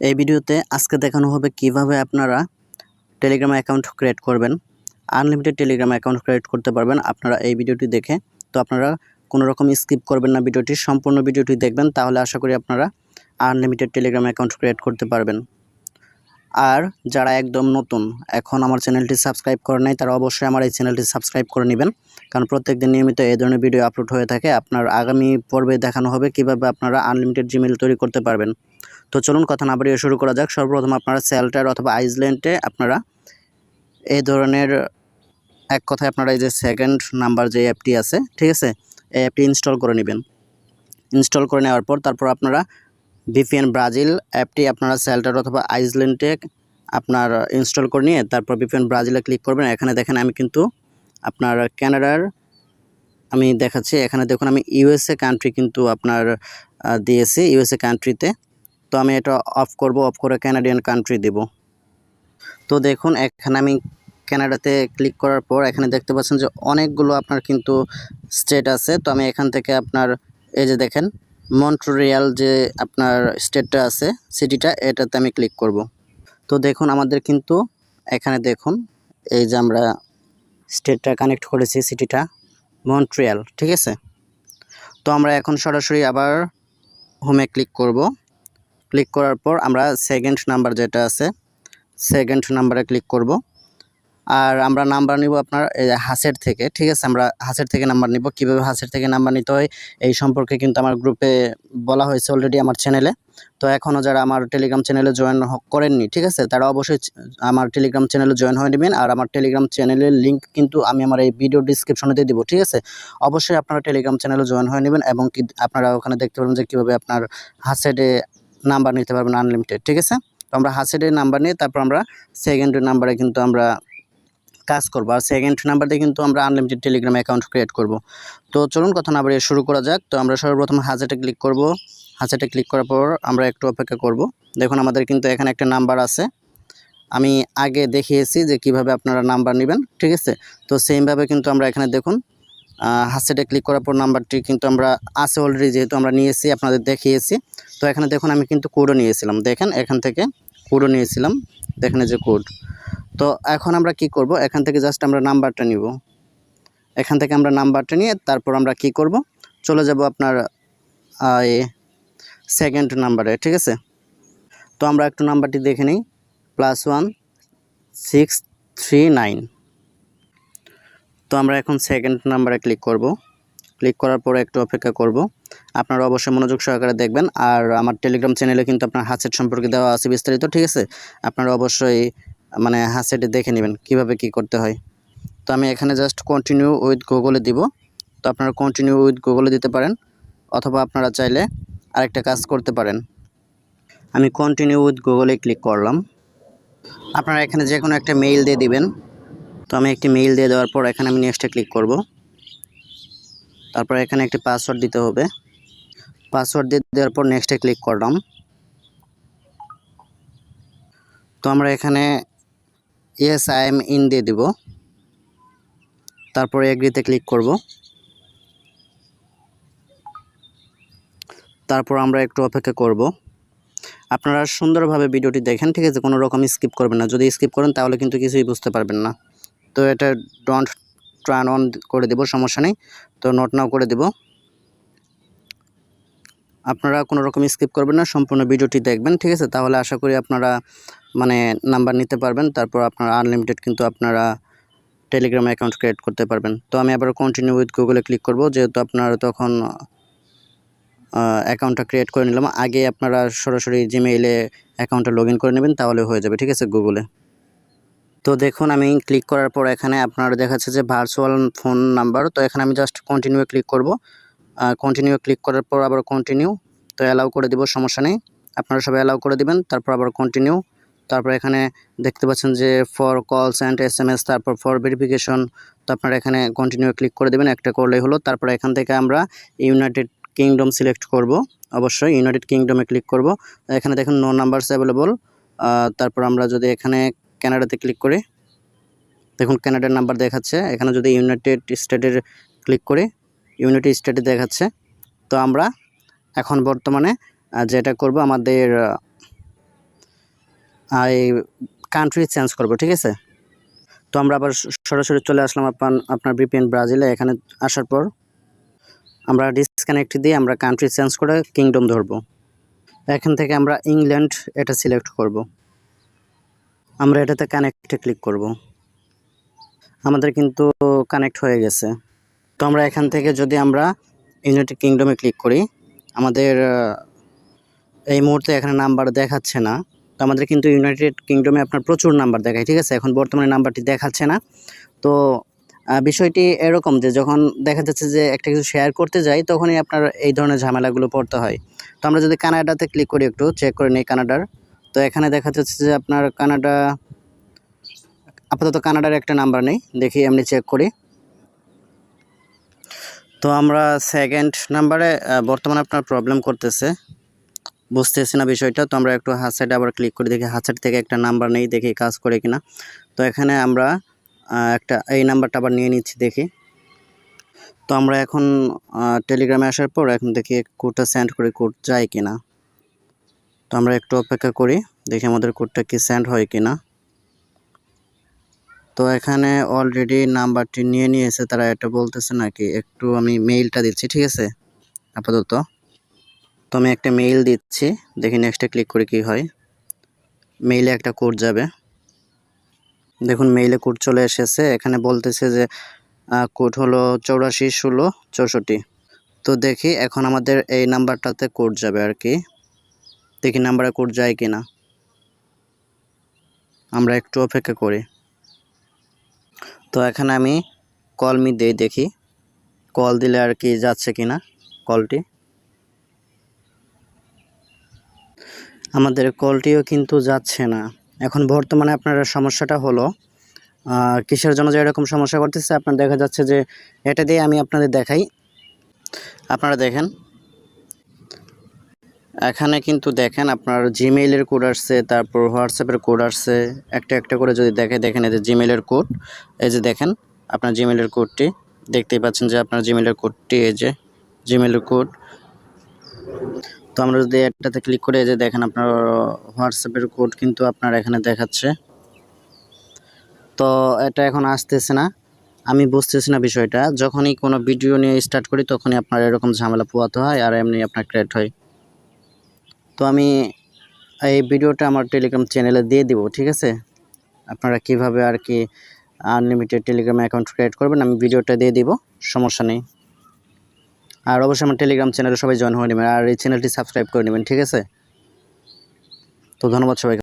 এই ভিডিওতে আজকে দেখানো হবে কীভাবে আপনারা টেলিগ্রাম অ্যাকাউন্ট ক্রিয়েট করবেন। আনলিমিটেড টেলিগ্রাম অ্যাকাউন্ট ক্রিয়েট করতে পারবেন আপনারা এই ভিডিওটি দেখে। তো আপনারা কোনো রকম স্কিপ করবেন না ভিডিওটি, সম্পূর্ণ ভিডিওটি দেখবেন, তাহলে আশা করি আপনারা আনলিমিটেড টেলিগ্রাম অ্যাকাউন্ট ক্রিয়েট করতে পারবেন। আর যারা একদম নতুন, এখন আমার চ্যানেলটি সাবস্ক্রাইব করে নাই, তারা অবশ্যই আমার এই চ্যানেলটি সাবস্ক্রাইব করে নেবেন। কারণ প্রত্যেকদিন নিয়মিত এই ধরনের ভিডিও আপলোড হয়ে থাকে। আপনার আগামী পর্বে দেখানো হবে কীভাবে আপনারা আনলিমিটেড জিমেল তৈরি করতে পারবেন। তো চলুন কথা না বাড়িয়ে শুরু করা যাক। সর্বপ্রথম আপনারা সেল্টার অথবা আইসল্যান্ডে আপনারা এই ধরনের এক কথায় আপনারা এই যে সেকেন্ড নাম্বার যে অ্যাপটি আছে, ঠিক আছে? এই অ্যাপটি ইনস্টল করে নেবেন। ইনস্টল করে নেওয়ার পর তারপর আপনারা ভিপিএন ব্রাজিল অ্যাপটি আপনারা সেল্টার অথবা আইসল্যান্ডে আপনার ইনস্টল করে নিয়ে তারপর ভিপিএন ব্রাজিলে ক্লিক করবেন। এখানে দেখেন আমি কিন্তু আপনার ক্যানাডার আমি দেখাচ্ছি। এখানে দেখুন আমি ইউএসএ কান্ট্রি কিন্তু আপনার দিয়েছি। ইউএসএ কান্ট্রিতে তো আমি এটা অফ করব অফ করে ক্যানাডিয়ান কান্ট্রি দেব। তো দেখুন, এখানে আমি ক্যানাডাতে ক্লিক করার পর এখানে দেখতে পাচ্ছেন যে অনেকগুলো আপনার কিন্তু স্টেট আছে। তো আমি এখান থেকে আপনার, এই যে দেখেন মন্ট্রিয়াল যে আপনার স্টেটটা আছে সিটিটা এটাতে আমি ক্লিক করব। তো দেখুন, আমাদের কিন্তু এখানে দেখুন, এই যে আমরা স্টেটটা কানেক্ট করেছি সিটিটা মন্ট্রিয়াল ঠিক আছে? তো আমরা এখন সরাসরি আবার হোমে ক্লিক করব। ক্লিক করার পর আমরা সেকেন্ড নাম্বার যেটা আছে সেকেন্ড নাম্বারে ক্লিক করব। আর আমরা নাম্বার নিব আপনার হাসের থেকে, ঠিক আছে? আমরা হাসের থেকে নাম্বার নিব। কীভাবে হাসের থেকে নাম্বার নিতে হয়, এই সম্পর্কে কিন্তু আমার গ্রুপে বলা হয়েছে অলরেডি আমার চ্যানেলে তো এখনও যারা আমার টেলিগ্রাম চ্যানেলে জয়েন করেননি, ঠিক আছে? তারা অবশ্যই আমার টেলিগ্রাম চ্যানেলে জয়েন হয়ে নেবেন। আর আমার টেলিগ্রাম চ্যানেলের লিঙ্ক কিন্তু আমি আমার এই ভিডিও ডিসক্রিপশনে দিয়ে দিব, ঠিক আছে? অবশ্যই আপনারা টেলিগ্রাম চ্যানেলে জয়েন হয়ে নেবেন এবং কি আপনারা ওখানে দেখতে পাবেন যে কীভাবে আপনার হাসেডে নাম্বার নিতে পারবেন আনলিমিটেড ঠিক আছে? তো আমরা হাসেডে নাম্বার নিয়ে তারপর আমরা সেকেন্ড নাম্বারে কিন্তু আমরা কাজ করব। আর সেকেন্ড নাম্বার দিয়ে কিন্তু আমরা আনলিমিটেড টেলিগ্রাম অ্যাকাউন্ট ক্রিয়েট করব। তো চলুন কথা না বাড়িয়ে শুরু করা যাক। তো আমরা সর্বপ্রথম হাজেটে ক্লিক করব। হাজেটে ক্লিক করার পর আমরা একটু অপেক্ষা করব। দেখুন, আমাদের কিন্তু এখানে একটা নাম্বার আছে। আমি আগে দেখিয়েছি যে কীভাবে আপনারা নাম্বার নেবেন, ঠিক আছে? তো সেমভাবে কিন্তু আমরা এখানে দেখুন হাসেটে ক্লিক করার পর নাম্বারটি কিন্তু আমরা আছে অলরেডি যেহেতু আমরা নিয়েছি, আপনাদের দেখিয়েছি। তো এখানে দেখুন, আমি কিন্তু কোডও নিয়েছিলাম। দেখেন, এখান থেকে কোডও নিয়েছিলাম। দেখেন যে কোড তো এখন আমরা কি করব? এখান থেকে জাস্ট আমরা নাম্বারটা নিব। এখান থেকে আমরা নাম্বারটা নিয়ে তারপর আমরা কি করব? চলে যাব আপনার সেকেন্ড নাম্বারে ঠিক আছে? তো আমরা একটু নাম্বারটি দেখে নিই। Plus one six three nine তো আমরা এখন সেকেন্ড নাম্বারে ক্লিক করব। ক্লিক করার পরে একটু অপেক্ষা করব। আপনারা অবশ্যই মনোযোগ সহকারে দেখবেন। আর আমার টেলিগ্রাম চ্যানেলে কিন্তু আপনার হাসেট সম্পর্কে দেওয়া আছে বিস্তারিত, ঠিক আছে? আপনারা অবশ্যই মানে হাসেটে দেখে নেবেন কীভাবে কি করতে হয়। তো আমি এখানে জাস্ট কন্টিনিউ উইথ গুগলে দিব। তো আপনারা কন্টিনিউ উইথ গুগলে দিতে পারেন। অথবা আপনারা চাইলে আরেকটা কাজ করতে পারেন। আমি কন্টিনিউ উইথ গুগলে ক্লিক করলাম। আপনারা এখানে যে কোনো একটা মেইল দিয়ে দিবেন। তো আমি একটি মেইল দিয়ে দেওয়ার পর এখানে আমি নেক্সটে ক্লিক করব। তারপর এখানে একটি পাসওয়ার্ড দিতে হবে। পাসওয়ার্ড দিয়ে দেওয়ার পর নেক্সটে ক্লিক করলাম। তো আমরা এখানে ইয়েস আই এম ইন দিয়ে দিব। তারপরে এগ্রিতে ক্লিক করব। তারপর আমরা একটু অপেক্ষা করব। আপনারা সুন্দরভাবে ভিডিওটি দেখেন, ঠিক আছে? কোনো রকম স্কিপ করবেন না। যদি স্কিপ করেন, তাহলে কিন্তু কিছুই বুঝতে পারবেন না। তো এটা ডন্ট ট্রান অন করে দেব, সমস্যা নেই। তো নোট নাও করে দেব। আপনারা কোনো রকম স্কিপ করবেন না, সম্পূর্ণ ভিডিওটি দেখবেন, ঠিক আছে? তাহলে আশা করি আপনারা মানে নাম্বার নিতে পারবেন, তারপর আপনারা আনলিমিটেড কিন্তু আপনারা টেলিগ্রাম অ্যাকাউন্ট ক্রিয়েট করতে পারবেন। তো আমি আবার কন্টিনিউ উইথ গুগলে ক্লিক করব, যেহেতু আপনারা তখন অ্যাকাউন্টটা ক্রিয়েট করে নিলাম, আগে আপনারা সরাসরি জিমেইলে অ্যাকাউন্টটা লগ করে নেবেন, তাহলে হয়ে যাবে, ঠিক আছে গুগলে তো দেখুন, আমি ক্লিক করার পর এখানে আপনার দেখাচ্ছে যে ভার্চুয়াল ফোন নাম্বার তো এখানে আমি জাস্ট কন্টিনিউ ক্লিক করব। কন্টিনিউ ক্লিক করার পর আবার কন্টিনিউ তো অ্যালাউ করে দেব, সমস্যা নেই। আপনারা সবাই অ্যালাউ করে দিবেন, তারপর আবার কন্টিনিউ তারপর এখানে দেখতে পাচ্ছেন যে for calls and S M S তারপর ফর ভেরিফিকেশন তো আপনারা এখানে কন্টিনিউ ক্লিক করে দেবেন, একটা করলেই হলো। তারপর এখান থেকে আমরা ইউনাইটেড কিংডম সিলেক্ট করব, অবশ্যই ইউনাইটেড কিংডমে ক্লিক করব। এখানে দেখুন নো নাম্বারস অ্যাভেলেবল তারপর আমরা যদি এখানে ক্যানাডাতে ক্লিক করি। দেখুন, ক্যানাডার নাম্বার দেখাচ্ছে। এখানে যদি ইউনাইটেড স্টেটের ক্লিক করি, ইউনাইটেড স্টেটে দেখাচ্ছে। তো আমরা এখন বর্তমানে যেটা করব, আমাদের এই কান্ট্রি চেঞ্জ করব, ঠিক আছে? তো আমরা আবার সরাসরি চলে আসলাম আপনার আপনার বিপিএন ব্রাজিলে। এখানে আসার পর আমরা ডিসকানেক্ট দিয়ে আমরা কান্ট্রি চেঞ্জ করে কিংডম ধরবো। এখান থেকে আমরা ইংল্যান্ড এটা সিলেক্ট করব। আমরা এটাতে কানেক্টে ক্লিক করব। আমাদের কিন্তু কানেক্ট হয়ে গেছে। তো আমরা এখান থেকে যদি আমরা ইউনাইটেড কিংডমে ক্লিক করি, আমাদের এই মুহূর্তে এখানে নাম্বার দেখাচ্ছে না। তো আমাদের কিন্তু ইউনাইটেড কিংডমে আপনার প্রচুর নাম্বার দেখায়, ঠিক আছে? এখন বর্তমানে নাম্বারটি দেখাচ্ছে না। তো বিষয়টি এরকম যে যখন দেখা যাচ্ছে যে একটা কিছু শেয়ার করতে যাই, তখনই আপনার এই ধরনের ঝামেলাগুলো পড়তে হয়। তো আমরা যদি কানাডাতে ক্লিক করি একটু চেক করে নিই কানাডার তো এখানে দেখা যাচ্ছে যে আপনার কানাডা, আপাতত কানাডার একটা নাম্বার নেই, দেখি এমনি চেক করি। তো আমরা সেকেন্ড নাম্বারে বর্তমানে আপনার প্রবলেম করতেছে। বুঝতেছি না বিষয়টা, তো আমরা একটু হাত সাইডে আবার ক্লিক করে, দেখি হাত সাইড থেকে একটা নাম্বার নেই, দেখি কাজ করে কিনা। তো এখানে আমরা একটা, এই নাম্বারটা আবার নিয়ে নিচ্ছি, দেখি। তো আমরা এখন টেলিগ্রামে আসার পর এখন দেখি কোডটা সেন্ড করি কোড যায় কিনা। তো আমরা একটু অপেক্ষা করি, দেখি আমাদের কোডটা কি সেন্ড হয় কি না তো এখানে অলরেডি নাম্বারটি নিয়ে নিয়েছে, তারা এটা বলতেছে নাকি, একটু আমি মেইলটা দিচ্ছি, ঠিক আছে? আপাতত। তো আমি একটা মেইল দিচ্ছি, দেখি নেক্সটে ক্লিক করে কি হয়। মেইলে একটা কোড যাবে। দেখুন মেইলে কোড চলে এসেছে, এখানে বলতেছে যে কোড হলো চৌরাশি ষোলো চৌষট্টি। তো দেখি, এখন আমাদের এই নাম্বারটাতে কোড যাবে আর কি। দেখি নাম্বারে কোড যায় কি না আমরা একটু অপেক্ষা করি। তো এখানে আমি কল মি দেই দেখি। কল দিলে আর কি যাচ্ছে কি না কলটি আমাদের কলটিও কিন্তু যাচ্ছে না। এখন বর্তমানে আপনার সমস্যাটা হলো কিসের জন্য যে এরকম সমস্যা করতেছে, আপনার দেখা যাচ্ছে যে এটা দিয়ে আমি আপনাদের দেখাই। আপনারা দেখেন। এখানে কিন্তু দেখেন আপনার জিমেইলের কোড আসছে, তারপর হোয়াটসঅ্যাপের কোড আসছে। একটা একটা করে যদি দেখে, দেখেন এই যে জিমেইলের কোড এই যে দেখেন আপনার জিমেইলের কোডটি দেখতেই পাচ্ছেন যে আপনার জিমেইলের কোডটি এই যে জিমেইলের কোড তো আমরা যদি একটাতে ক্লিক করে এই যে দেখেন আপনার হোয়াটসঅ্যাপের কোড কিন্তু আপনার এখানে দেখাচ্ছে। তো এটা এখন আসতেছে না। আমি বুঝতেছি না বিষয়টা। যখনই কোনো ভিডিও নিয়ে স্টার্ট করি, তখনই আপনার এরকম ঝামেলা পোয়াতে হয় আর এমনি আপনার ক্রিয়েট হয়। তো আমি এই ভিডিওটা আমার টেলিগ্রাম চ্যানেলে দিয়ে দিব, ঠিক আছে? আপনারা কীভাবে আর কি আনলিমিটেড টেলিগ্রাম অ্যাকাউন্ট ক্রিয়েট করবেন, আমি ভিডিওটা দিয়ে দিব, সমস্যা নেই। আর অবশ্যই আমার টেলিগ্রাম চ্যানেলে সবাই জয়েন হয়ে নেবেন, আর এই চ্যানেলটি সাবস্ক্রাইব করে নেবেন, ঠিক আছে? তো ধন্যবাদ সবাইকে।